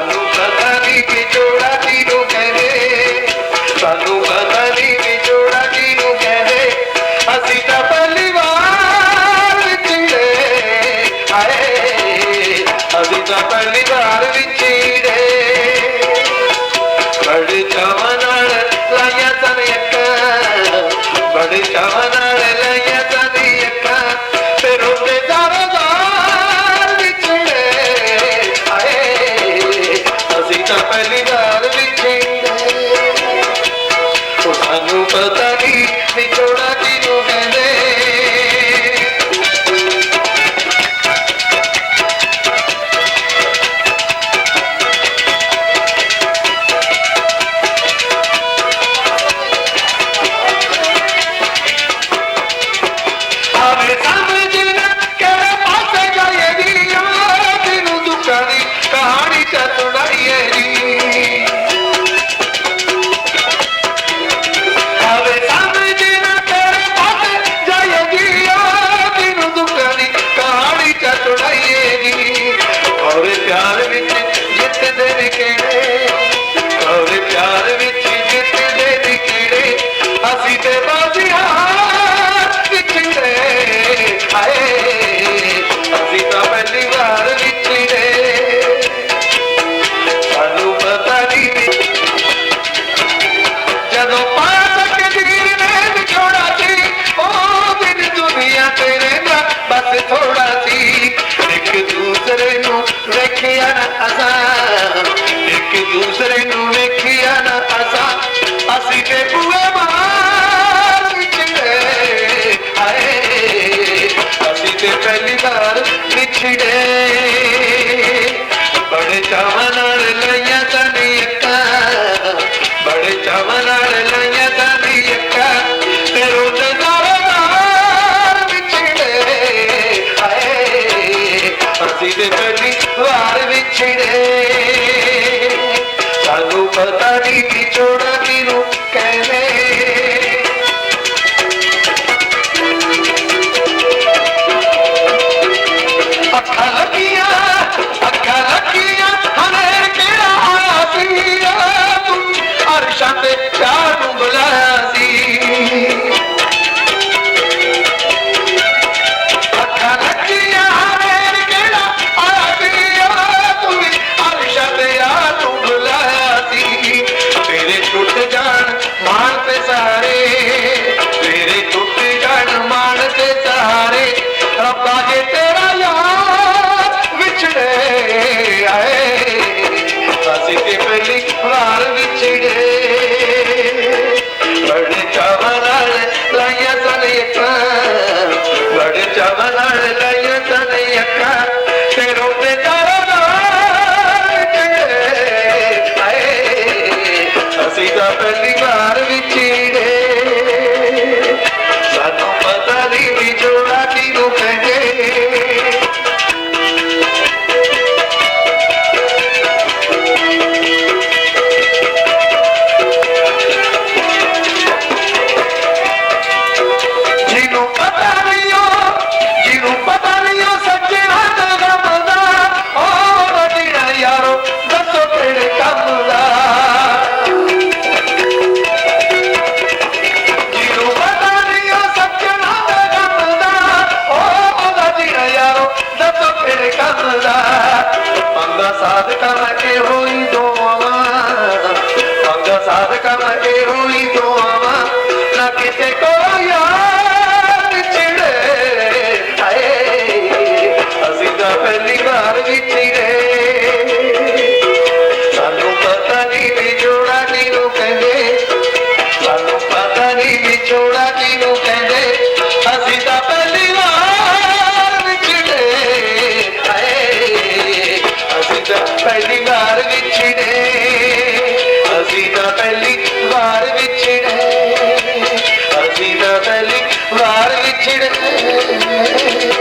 ਸਾਨੂੰ ਪਤਾ ਨਹੀਂ ਵਿਛੋੜਾ ਕਿਹਨੂੰ ਕਹਿੰਦੇ। ਸਾਨੂੰ ਪਤਾ ਨਹੀਂ ਵਿਛੋੜਾ ਕਿਹਨੂੰ ਕਹਿੰਦੇ। ਅਸੀਂ ਤਾਂ ਪਹਿਲੀ ਵਾਰ ਵਿਛੜੇ ਹਾਏ, ਅਸੀਂ ਤਾਂ ਪਹਿਲੀ ਵਾਰ ਵਿਛੜੇ ਜਦੋਂ ਪਾਤਕ ਜਗੀਰ ਨੇ ਵਿਛੋੜਾ ਸੀ, ਉਹ ਦਿਨ ਦੁਨੀਆ ਤੇਰੇ ਦਾ ਬਸ ਥੋੜਾ ਸੀ। ਇੱਕ ਦੂਸਰੇ ਨੂੰ ਵੇਖਿਆ ਨਾ ਅਸਾਂ, ਇੱਕ ਦੂਸਰੇ ਨੂੰ ਵੇਖਿਆ ਨਾ ਅਸਾਂ। ਅਸੀਂ ਤੇ ਬੂਏ ਬਾਹਰ ਵਿਛੜੇ ਹਾਏ। ਅਸੀਂ ਤੇ ਪਹਿਲੀ ਵਾਰ ਵਿਛੜੇ ਬੜੇ ਚਾਹ இது பற்றி அறிவிச்சிடு ਬੰਦਾ ਬੰਦਾ ਸਾਧਕਾਂ ਦਾ ਕੇ ਹੋਈ ਦੁਆਵਾ ਬੰਦਾ ਸਾਧਕਾਂ ਦਾ ਕੇ ਹੋਈ ਦੁਆਵਾ ਨਾ ਕਿਤੇ ਕੋਈ ਯਾਦ ਚਿੜੇ ਹਾਏ ਅਸੀਂ ਤਾਂ ਪਹਿਲੀ ਵਾਰ ਵਿੱਚ ਹੀ ਰਹੇ। ਸਾਨੂੰ ਪਤਾ ਨਹੀਂ ਵਿਛੋੜਾ ਕਿਹਨੂੰ ਕਹਿੰਦੇ। ਸਾਨੂੰ ਪਤਾ ਨਹੀਂ ਵਿਛੋੜਾ ਕਿਹਨੂੰ ਕਹਿੰਦੇ। ਅਸੀਂ ਤਾਂ ਪਹਿਲੀ ਤਾਂ ਪਹਿਲੀ ਵਾਰ ਵਿਛੜੇ। ਅਸੀਂ ਤਾਂ ਪਹਿਲੀ ਵਾਰ ਵਿਛੜੇ। ਅਸੀਂ ਤਾਂ ਪਹਿਲੀ ਵਾਰ ਵਿਛੜੇ।